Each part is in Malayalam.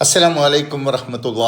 അസ്സലാമു വലൈക്കും വറഹമത്തുള്ള.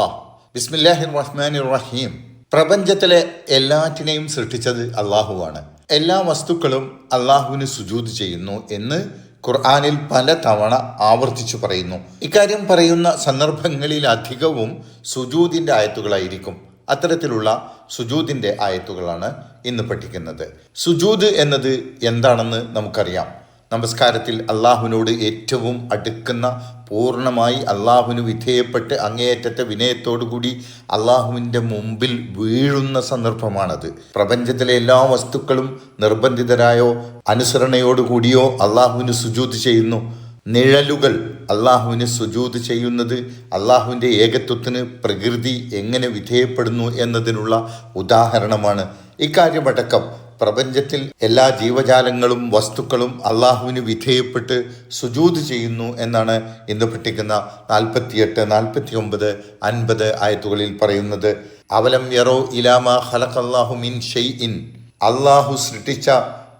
ബിസ്മില്ലാഹിർ റഹ്മാൻ റഹീം പ്രപഞ്ചത്തിലെ എല്ലാറ്റിനെയും സൃഷ്ടിച്ചത് അള്ളാഹുവാണ്. എല്ലാ വസ്തുക്കളും അള്ളാഹുവിന് സുജൂത് ചെയ്യുന്നു എന്ന് ഖുർആാനിൽ പല തവണ ആവർത്തിച്ചു പറയുന്നു. ഇക്കാര്യം പറയുന്ന സന്ദർഭങ്ങളിൽ അധികവും സുജൂതിന്റെ ആയത്തുകളായിരിക്കും. അത്തരത്തിലുള്ള സുജൂതിന്റെ ആയത്തുകളാണ് ഇന്ന് പഠിക്കുന്നത്. സുജൂത് എന്നത് എന്താണെന്ന് നമുക്കറിയാം. നമസ്കാരത്തിൽ അള്ളാഹുവിനോട് ഏറ്റവും അടുക്കുന്ന പൂർണമായി അള്ളാഹുവിന് വിധേയപ്പെട്ട് അങ്ങേയറ്റത്തെ വിനയത്തോടുകൂടി അള്ളാഹുവിന്റെ മുമ്പിൽ വീഴുന്ന സന്ദർഭമാണത്. പ്രപഞ്ചത്തിലെ എല്ലാ വസ്തുക്കളും നിർബന്ധിതരായോ അനുസരണയോടുകൂടിയോ അള്ളാഹുവിന് സുജൂത് ചെയ്യുന്നു. നിഴലുകൾ അള്ളാഹുവിന് സുജൂത് ചെയ്യുന്നത് അള്ളാഹുവിന്റെ ഏകത്വത്തിന് പ്രകൃതി എങ്ങനെ വിധേയപ്പെടുന്നു എന്നതിനുള്ള ഉദാഹരണമാണ്. ഇക്കാര്യമടക്കം പ്രപഞ്ചത്തിൽ എല്ലാ ജീവജാലങ്ങളും വസ്തുക്കളും അള്ളാഹുവിന് വിധേയപ്പെട്ട് സുജൂത് ചെയ്യുന്നു എന്നാണ് ഇന്ന് പഠിക്കുന്ന നാൽപ്പത്തിയെട്ട് നാൽപ്പത്തി ഒമ്പത് അൻപത് ആയത്തുകളിൽ പറയുന്നത്. അവലം യറോ ഇലാമ ഖലഖല്ലാഹു മിൻ ഷെയ് ഇൻ അള്ളാഹു സൃഷ്ടിച്ച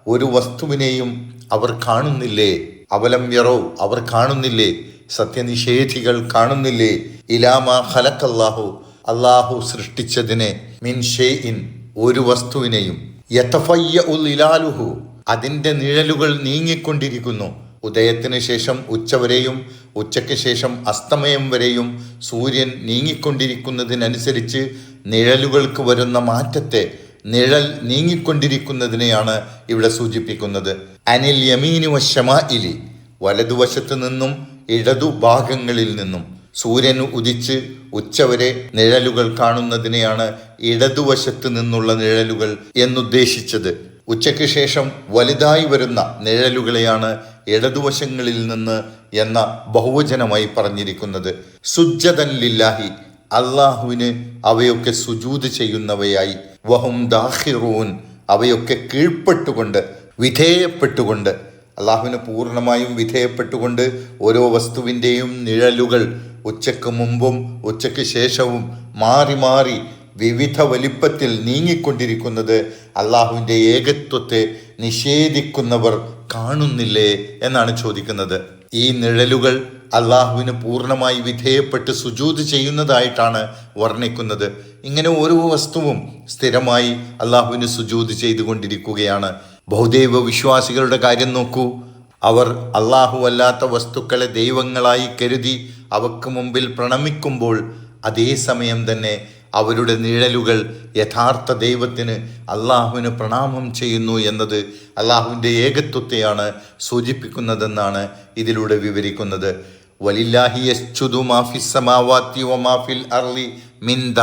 ഒരു വസ്തുവിനെയും അവർ കാണുന്നില്ലേ? അവലം യറോ അവർ കാണുന്നില്ലേ? സത്യനിഷേധികൾ കാണുന്നില്ലേ? ഇലാമ ഖലഖല്ലാഹു അള്ളാഹു സൃഷ്ടിച്ചതിനെ മിൻ ഷെയ് ഇൻ ഒരു വസ്തുവിനെയും. യതഫയ്യ ഉൽ ഇലാലുഹു അതിന്റെ നിഴലുകൾ നീങ്ങിക്കൊണ്ടിരിക്കുന്നു. ഉദയത്തിന് ശേഷം ഉച്ചവരെയും ഉച്ചയ്ക്ക് ശേഷം അസ്തമയം വരെയും സൂര്യൻ നീങ്ങിക്കൊണ്ടിരിക്കുന്നതിനനുസരിച്ച് നിഴലുകൾക്ക് വരുന്ന മാറ്റത്തെ നിഴൽ നീങ്ങിക്കൊണ്ടിരിക്കുന്നതിനെയാണ് ഇവിടെ സൂചിപ്പിക്കുന്നത്. അനിൽ യമീനു വശമാ ഇലി വലതുവശത്ത് നിന്നും ഇടതു ഭാഗങ്ങളിൽ നിന്നും. സൂര്യൻ ഉദിച്ച് ഉച്ചവരെ നിഴലുകൾ കാണുന്നതിനെയാണ് ഇടതുവശത്ത് നിന്നുള്ള നിഴലുകൾ എന്നുദ്ദേശിച്ചത്. ഉച്ചയ്ക്ക് ശേഷം വലുതായി വരുന്ന നിഴലുകളെയാണ് ഇടതുവശങ്ങളിൽ നിന്ന് എന്ന ബഹുവചനമായി പറഞ്ഞിരിക്കുന്നത്. സുജ്ജതൻ ലില്ലാഹി അള്ളാഹുവിന് അവയൊക്കെ സുജൂത് ചെയ്യുന്നവയായി. വഹും ദാഹിറൂൻ അവയൊക്കെ കീഴ്പ്പെട്ടുകൊണ്ട് വിധേയപ്പെട്ടുകൊണ്ട്. അള്ളാഹുവിന് പൂർണമായും വിധേയപ്പെട്ടുകൊണ്ട് ഓരോ വസ്തുവിന്റെയും നിഴലുകൾ ഉച്ചയ്ക്ക് മുമ്പും ഉച്ചയ്ക്ക് ശേഷവും മാറി മാറി വിവിധ വലിപ്പത്തിൽ നീങ്ങിക്കൊണ്ടിരിക്കുന്നത് അള്ളാഹുവിന്റെ ഏകത്വത്തെ നിഷേധിക്കുന്നവർ കാണുന്നില്ലേ എന്നാണ് ചോദിക്കുന്നത്. ഈ നിഴലുകൾ അള്ളാഹുവിന് പൂർണമായി വിധേയപ്പെട്ട് സുജൂത് ചെയ്യുന്നതായിട്ടാണ് വർണിക്കുന്നത്. ഇങ്ങനെ ഓരോ വസ്തുവും സ്ഥിരമായി അള്ളാഹുവിന് സുജൂത് ചെയ്തുകൊണ്ടിരിക്കുകയാണ്. ബഹുദൈവ വിശ്വാസികളുടെ കാര്യം നോക്കൂ. അവർ അള്ളാഹു അല്ലാത്ത വസ്തുക്കളെ ദൈവങ്ങളായി കരുതി അവക്ക് മുമ്പിൽ പ്രണമിക്കുമ്പോൾ അതേ സമയം തന്നെ അവരുടെ നിഴലുകൾ യഥാർത്ഥ ദൈവത്തിന് അള്ളാഹുവിന് പ്രണാമം ചെയ്യുന്നു എന്നത് അള്ളാഹുവിന്റെ ഏകത്വത്തെയാണ് സൂചിപ്പിക്കുന്നതെന്നാണ് ഇതിലൂടെ വിവരിക്കുന്നത്. വലില്ലാഹി മിൻ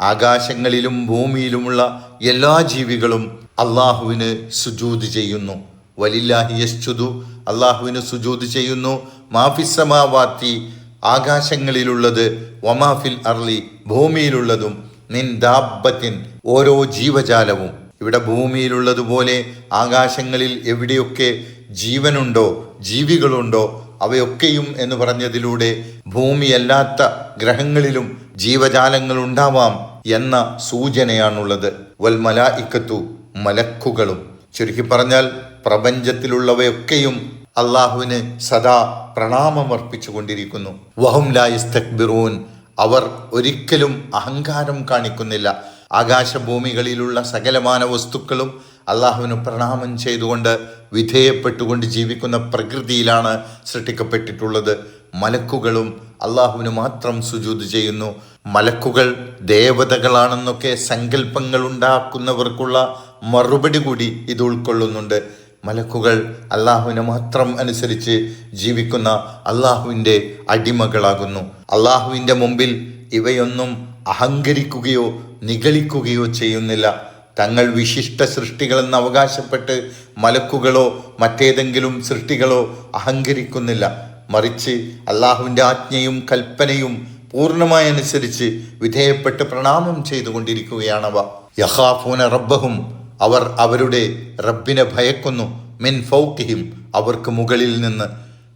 ആകാശങ്ങളിലും ഭൂമിയിലുമുള്ള എല്ലാ ജീവികളും അള്ളാഹുവിന് സുജൂത് ചെയ്യുന്നു. വലില്ലാഹി യശ്ചുതു അള്ളാഹുവിന് സുജൂത് ചെയ്യുന്നു. മാഫിസമാവാത്തി ആകാശങ്ങളിലുള്ളത് വമാഫിൽ അർലി ഭൂമിയിലുള്ളതും നിൻ ദാബത്തിൻ ഓരോ ജീവജാലവും. ഇവിടെ ഭൂമിയിലുള്ളതുപോലെ ആകാശങ്ങളിൽ എവിടെയൊക്കെ ജീവനുണ്ടോ ജീവികളുണ്ടോ അവയൊക്കെയും എന്ന് പറഞ്ഞതിലൂടെ ഭൂമിയല്ലാത്ത ഗ്രഹങ്ങളിലും ജീവജാലങ്ങൾ ഉണ്ടാവാം എന്ന സൂചനയാണുള്ളത്. വൽ ഇക്കത്തു മലക്കുകളും. ചുരുക്കി പറഞ്ഞാൽ പ്രപഞ്ചത്തിലുള്ളവയൊക്കെയും അള്ളാഹുവിന് സദാ പ്രണാമമർപ്പിച്ചു കൊണ്ടിരിക്കുന്നു വഹും ലായിസ്തക്ബിറൂൻ അവർ ഒരിക്കലും അഹങ്കാരം കാണിക്കുന്നില്ല. ആകാശഭൂമികളിലുള്ള സകലമാന വസ്തുക്കളും അള്ളാഹുവിന് പ്രണാമം ചെയ്തുകൊണ്ട് വിധേയപ്പെട്ടുകൊണ്ട് ജീവിക്കുന്ന പ്രകൃതിയിലാണ് സൃഷ്ടിക്കപ്പെട്ടിട്ടുള്ളത്. മലക്കുകളും അള്ളാഹുവിന് മാത്രം സുജൂത് ചെയ്യുന്നു. മലക്കുകൾ ദേവതകളാണെന്നൊക്കെ സങ്കല്പങ്ങൾ ഉണ്ടാക്കുന്നവർക്കുള്ള മറുപടി കൂടി ഇത് ഉൾക്കൊള്ളുന്നുണ്ട്. മലക്കുകൾ അള്ളാഹുവിനെ മാത്രം അനുസരിച്ച് ജീവിക്കുന്ന അള്ളാഹുവിന്റെ അടിമകളാകുന്നു. അള്ളാഹുവിന്റെ മുമ്പിൽ ഇവയൊന്നും അഹങ്കരിക്കുകയോ നിഗളിക്കുകയോ ചെയ്യുന്നില്ല. തങ്ങൾ വിശിഷ്ട സൃഷ്ടികളെന്ന് അവകാശപ്പെട്ട് മലക്കുകളോ മറ്റേതെങ്കിലും സൃഷ്ടികളോ അഹങ്കരിക്കുന്നില്ല. മറിച്ച് അള്ളാഹുവിന്റെ ആജ്ഞയും കൽപ്പനയും പൂർണമായി അനുസരിച്ച് വിധേയപ്പെട്ട് പ്രണാമം ചെയ്തുകൊണ്ടിരിക്കുകയാണവ. യഹാഫൂന റബ്ബഹും അവർ അവരുടെ റബ്ബിനെ ഭയക്കുന്നു. മിൻ ഫൗക്കിഹിം അവർക്ക് മുകളിൽ നിന്ന്.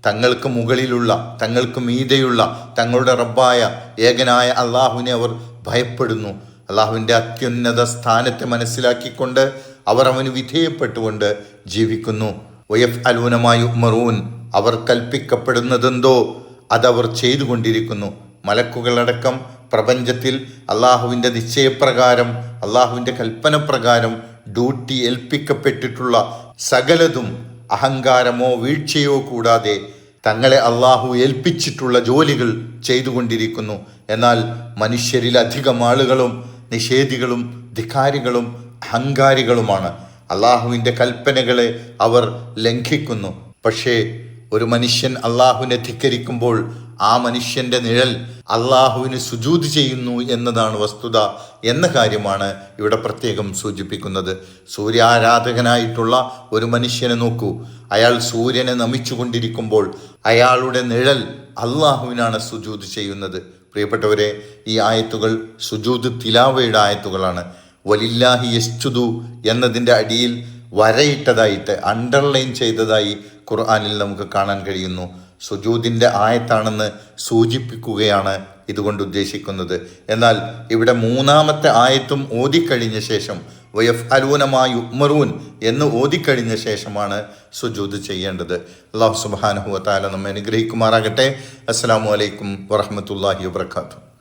തങ്ങൾക്ക് മുകളിലുള്ള തങ്ങൾക്ക് മീതെയുള്ള തങ്ങളുടെ റബ്ബായ ഏകനായ അള്ളാഹുവിനെ അവർ ഭയപ്പെടുന്നു. അള്ളാഹുവിന്റെ അത്യുന്നത സ്ഥാനത്തെ മനസ്സിലാക്കിക്കൊണ്ട് അവർ അവന് വിധേയപ്പെട്ടുകൊണ്ട് ജീവിക്കുന്നു. വയഫ് അലൂനമായി ഉമറൂൻ അവർ കൽപ്പിക്കപ്പെടുന്നതെന്തോ അതവർ ചെയ്തുകൊണ്ടിരിക്കുന്നു. മലക്കുകളടക്കം പ്രപഞ്ചത്തിൽ അള്ളാഹുവിന്റെ നിശ്ചയപ്രകാരം അള്ളാഹുവിന്റെ കൽപ്പന പ്രകാരം ഡ്യൂട്ടി ഏൽപ്പിക്കപ്പെട്ടിട്ടുള്ള സകലതും അഹങ്കാരമോ വീഴ്ചയോ കൂടാതെ തങ്ങളെ അള്ളാഹു ഏൽപ്പിച്ചിട്ടുള്ള ജോലികൾ ചെയ്തുകൊണ്ടിരിക്കുന്നു. എന്നാൽ മനുഷ്യരിലധികം ആളുകളും നിഷേധികളും ധിക്കാരികളും അഹങ്കാരികളുമാണ്. അള്ളാഹുവിന്റെ കൽപ്പനകളെ അവർ ലംഘിക്കുന്നു. പക്ഷേ ഒരു മനുഷ്യൻ അള്ളാഹുവിനെ ധിക്കരിക്കുമ്പോൾ ആ മനുഷ്യന്റെ നിഴൽ അള്ളാഹുവിന് സുജൂത് ചെയ്യുന്നു എന്നതാണ് വസ്തുത എന്ന കാര്യമാണ് ഇവിടെ പ്രത്യേകം സൂചിപ്പിക്കുന്നത്. സൂര്യാരാധകനായിട്ടുള്ള ഒരു മനുഷ്യനെ നോക്കൂ. അയാൾ സൂര്യനെ നമിച്ചുകൊണ്ടിരിക്കുമ്പോൾ അയാളുടെ നിഴൽ അള്ളാഹുവിനാണ് സുജൂത് ചെയ്യുന്നത്. പ്രിയപ്പെട്ടവരെ ഈ ആയത്തുകൾ സുജൂത് തിലാവയുടെ ആയത്തുകളാണ്. വലില്ലാഹി യസ്തുദു എന്നതിന്റെ അടിയിൽ വരയിട്ടതായിട്ട് അണ്ടർലൈൻ ചെയ്തതായി ഖുർആാനിൽ നമുക്ക് കാണാൻ കഴിയുന്നു. സുജൂദിന്റെ ആയത്താണെന്ന് സൂചിപ്പിക്കുകയാണ് ഇതുകൊണ്ട് ഉദ്ദേശിക്കുന്നത്. എന്നാൽ ഇവിടെ മൂന്നാമത്തെ ആയത്തും ഓതിക്കഴിഞ്ഞ ശേഷം വയഫ് അലൂനമായി ഉമ്മറൂൻ എന്ന് ഓതിക്കഴിഞ്ഞ ശേഷമാണ് സുജൂദ് ചെയ്യേണ്ടത്. അള്ളാഹു സുബാനഹുവ താല നമ്മെ അനുഗ്രഹിക്കുമാറാകട്ടെ. അസ്സാം വലൈക്കും വറഹമത്തല്ലാഹി വാത്തു